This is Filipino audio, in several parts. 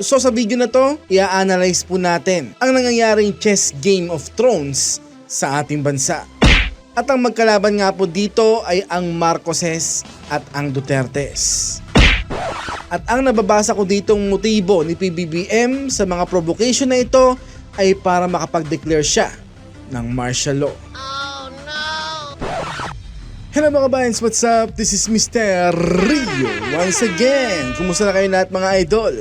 So sa video na to, i-analyze po natin ang nangyayaring chess game of thrones sa ating bansa. At ang magkalaban nga po dito ay ang Marcoses at ang Dutertes. At ang nababasa ko ditong motibo ni PBBM sa mga provocation na ito ay para makapag-declare siya ng martial law. Hello mga kabayans, what's up? This is Mr. Rio once again. Kumusta na kayo lahat mga idol?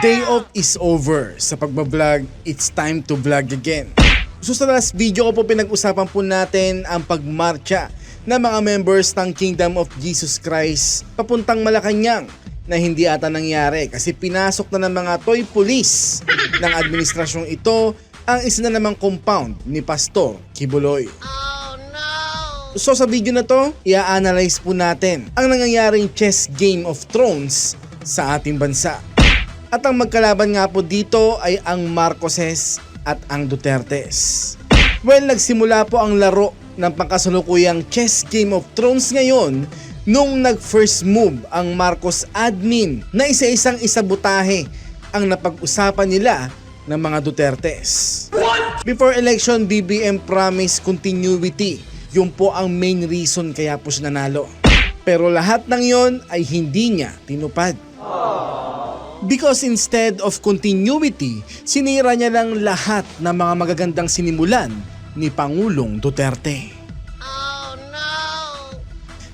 Day off is over. Sa pagbablog, it's time to vlog again. So sa last video ko po pinag-usapan po natin ang pagmarcha ng mga members ng Kingdom of Jesus Christ papuntang Malacanang na hindi ata nangyari kasi pinasok na ng mga toy police ng administrasyong ito ang isa na namang compound ni Pastor Kibuloy. So sa video na to, i-analyze po natin ang nangyayaring chess game of thrones sa ating bansa. At ang magkalaban nga po dito ay ang Marcoses at ang Dutertes. Well, nagsimula po ang laro ng pangkasalukuyang chess game of thrones ngayon nung nag-first move ang Marcos admin na isa-isang isabotahe ang napag-usapan nila ng mga Dutertes. Before election, BBM promised continuity. Yun po ang main reason kaya po siya nanalo. Pero lahat ng yon ay hindi niya tinupad. Because instead of continuity, sinira niya lang lahat ng mga magagandang sinimulan ni Pangulong Duterte.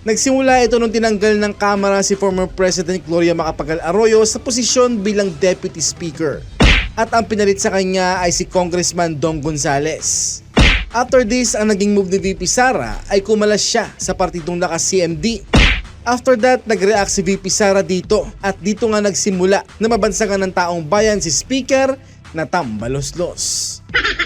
Nagsimula ito nung tinanggal ng Kamara si former President Gloria Macapagal Arroyo sa posisyon bilang Deputy Speaker. At ang pinalit sa kanya ay si Congressman Dong Gonzales. After this, ang naging move ni VP Sara ay kumalas siya sa partidong naka-CMD. After that, nag-react si VP Sara dito at dito nga nagsimula na mabansagan ng taong bayan si Speaker na tambaloslos.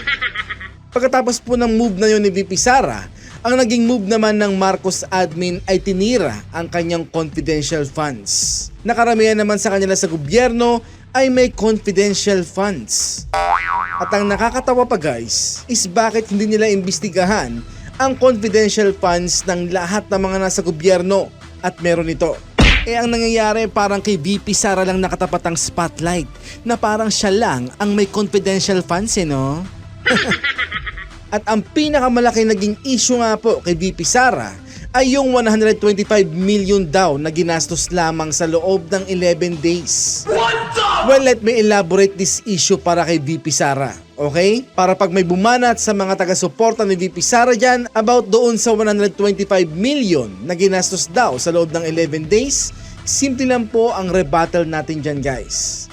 Pagkatapos po ng move na yon ni VP Sara, ang naging move naman ng Marcos admin ay tinira ang kanyang confidential funds. Nakaramihan naman sa kanila sa gobyerno ay may confidential funds. At ang nakakatawa pa guys is bakit hindi nila imbestigahan ang confidential funds ng lahat ng mga nasa gobyerno at meron ito. Eh ang nangyayari parang kay VP Sara lang nakatapat ang spotlight na parang siya lang ang may confidential funds eh no? At ang pinakamalaki naging issue nga po kay VP Sara ay yung 125 million daw na ginastos lamang sa loob ng 11 days. Well, let me elaborate this issue para kay VP Sara. Okay? Para pag may bumanat sa mga taga-suporta ni VP Sara dyan about doon sa 125 million na ginastos daw sa loob ng 11 days, simple lang po ang rebuttal natin dyan guys.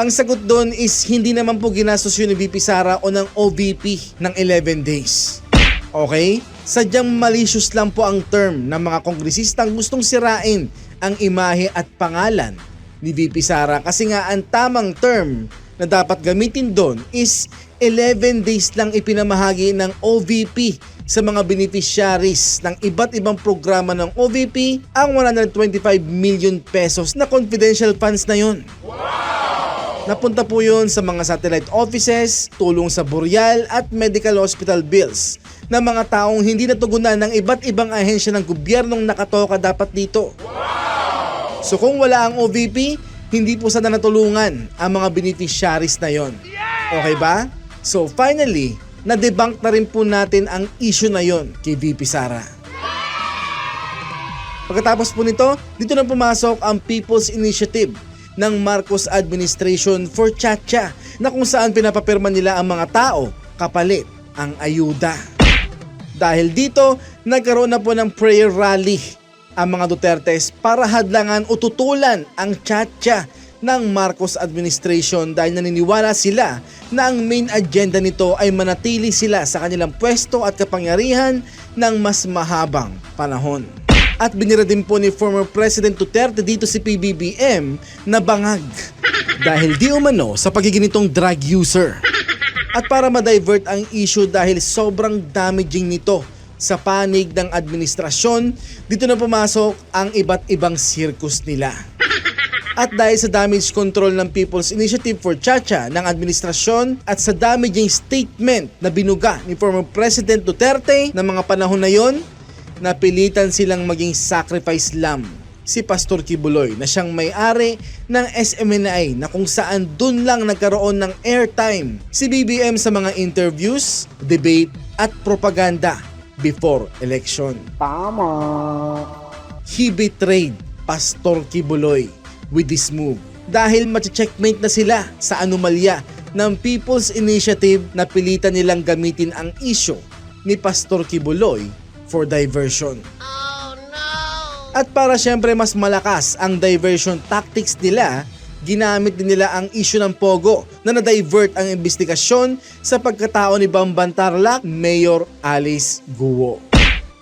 Ang sagot doon is hindi naman po ginastos yun ni VP Sara o ng OVP ng 11 days. Okay? Sadyang malicious lang po ang term ng mga kongresistang gustong sirain ang imahe at pangalan ni VP Sara kasi nga ang tamang term na dapat gamitin doon is 11 days lang ipinamahagi ng OVP sa mga beneficiaries ng iba't ibang programa ng OVP ang 125 million pesos na confidential funds na yon. Napunta po yun sa mga satellite offices, tulong sa boreal at medical hospital bills ng mga taong hindi natugunan ng iba't ibang ahensya ng gobyernong nakatoka dapat dito. So kung wala ang OVP, hindi po sana natulungan ang mga beneficiaries na yon. Okay ba? So finally, na-debunk na rin po natin ang issue na yon kay VP Sara. Pagkatapos po nito, dito na pumasok ang People's Initiative ng Marcos Administration for Chacha na kung saan pinapapirma nila ang mga tao kapalit ang ayuda. Dahil dito, nagkaroon na po ng prayer rally ang mga Dutertes para hadlangan o tutulan ang Chacha ng Marcos Administration dahil naniniwala sila na ang main agenda nito ay manatili sila sa kanilang pwesto at kapangyarihan ng mas mahabang panahon. At binira din po ni former President Duterte dito si PBBM na bangag dahil di umano sa pagiging nitong drug user. At para ma-divert ang issue dahil sobrang damaging nito sa panig ng administrasyon, dito na pumasok ang iba't ibang circus nila. At dahil sa damage control ng People's Initiative for Chacha ng administrasyon at sa damaging statement na binuga ni former President Duterte ng mga panahon na yon, napilitan silang maging sacrifice lamb. Si Pastor Kibuloy na siyang may-ari ng SMNI na kung saan dun lang nagkaroon ng airtime. Si BBM sa mga interviews, debate at propaganda before election. Tama. He betrayed Pastor Kibuloy with this move dahil checkmate na sila sa anomalya ng People's Initiative na pilitan nilang gamitin ang issue ni Pastor Kibuloy for diversion. At para syempre mas malakas ang diversion tactics nila, ginamit din nila ang issue ng Pogo na na-divert ang investigasyon sa pagkatao ni Bamban Tarlac, Mayor Alice Guo.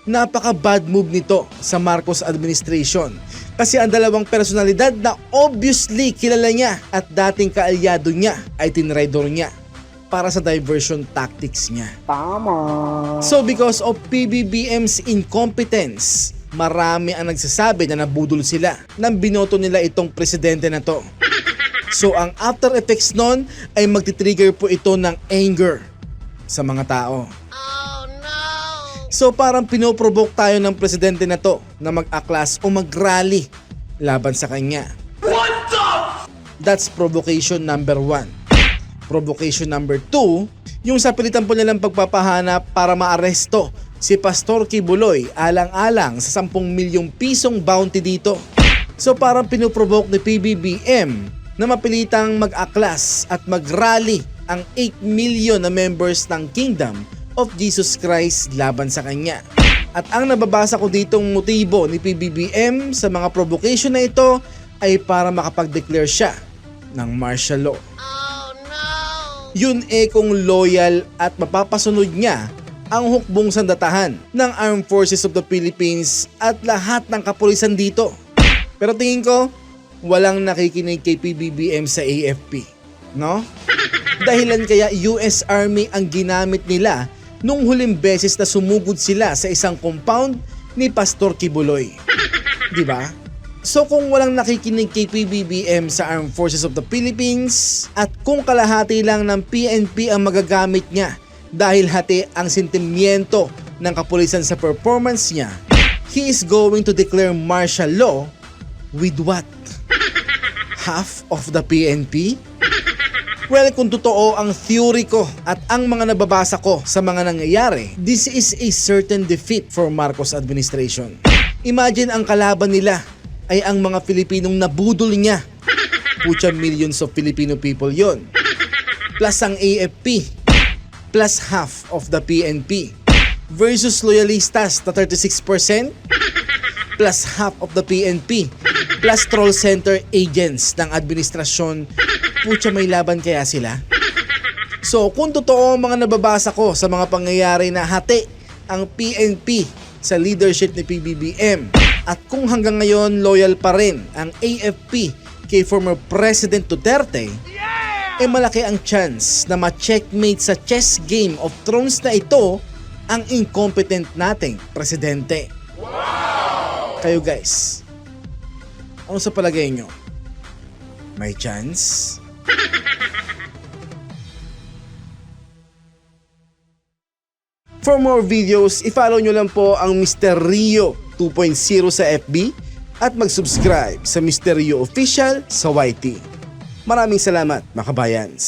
Napaka bad move nito sa Marcos administration kasi ang dalawang personalidad na obviously kilala niya at dating kaalyado niya ay tinraidor niya para sa diversion tactics niya. Tama. So because of PBBM's incompetence, marami ang nagsasabi na nabudol sila nang binoto nila itong presidente na to. So ang after effects nun ay magti-trigger po ito ng anger sa mga tao. So parang pinoprovoke tayo ng presidente na to na mag-aklas o mag-rally laban sa kanya. That's provocation number one. Provocation number two, yung sa pilitan po nilang pagpapahanap para maaresto si Pastor Kibuloy alang-alang sa 10 milyong pisong bounty dito. So parang pinoprovoke ni PBBM na mapilitang mag-aklas at mag-rally ang 8 million na members ng Kingdom of Jesus Christ laban sa kanya. At ang nababasa ko ditong motibo ni PBBM sa mga provocation na ito ay para makapag-declare siya ng martial law. Yun eh kung loyal at mapapasunod niya ang hukbong sandatahan ng Armed Forces of the Philippines at lahat ng kapulisan dito. Pero tingin ko, walang nakikinig kay PBBM sa AFP. No? Dahilan kaya US Army ang ginamit nila nung huling beses na sumugod sila sa isang compound ni Pastor Kibuloy. Di ba? So kung walang nakikinig kay PBBM sa Armed Forces of the Philippines at kung kalahati lang ng PNP ang magagamit niya dahil hati ang sentimiento ng kapulisan sa performance niya, he is going to declare martial law with what? Half of the PNP? Well, kung totoo ang theory ko at ang mga nababasa ko sa mga nangyayari, this is a certain defeat for Marcos administration. Imagine ang kalaban nila ay ang mga Filipinong nabudol niya. Pucha millions of Filipino people yon. Plus ang AFP. Plus half of the PNP. Versus loyalistas na 36%. Plus half of the PNP. Plus troll center agents ng administrasyon Pucha may laban kaya sila? So kung totoo ang mga nababasa ko sa mga pangyayari na hati ang PNP sa leadership ni PBBM at kung hanggang ngayon loyal pa rin ang AFP kay former President Duterte, eh malaki ang chance na ma-checkmate sa chess game of thrones na ito ang incompetent nating presidente. Kayo guys, ano sa palagay nyo? May chance? For more videos, i-follow nyo lang po ang Mr. Rio 2.0 sa FB at mag-subscribe sa Mr. Rio Official sa YT. Maraming salamat, mga kabayans.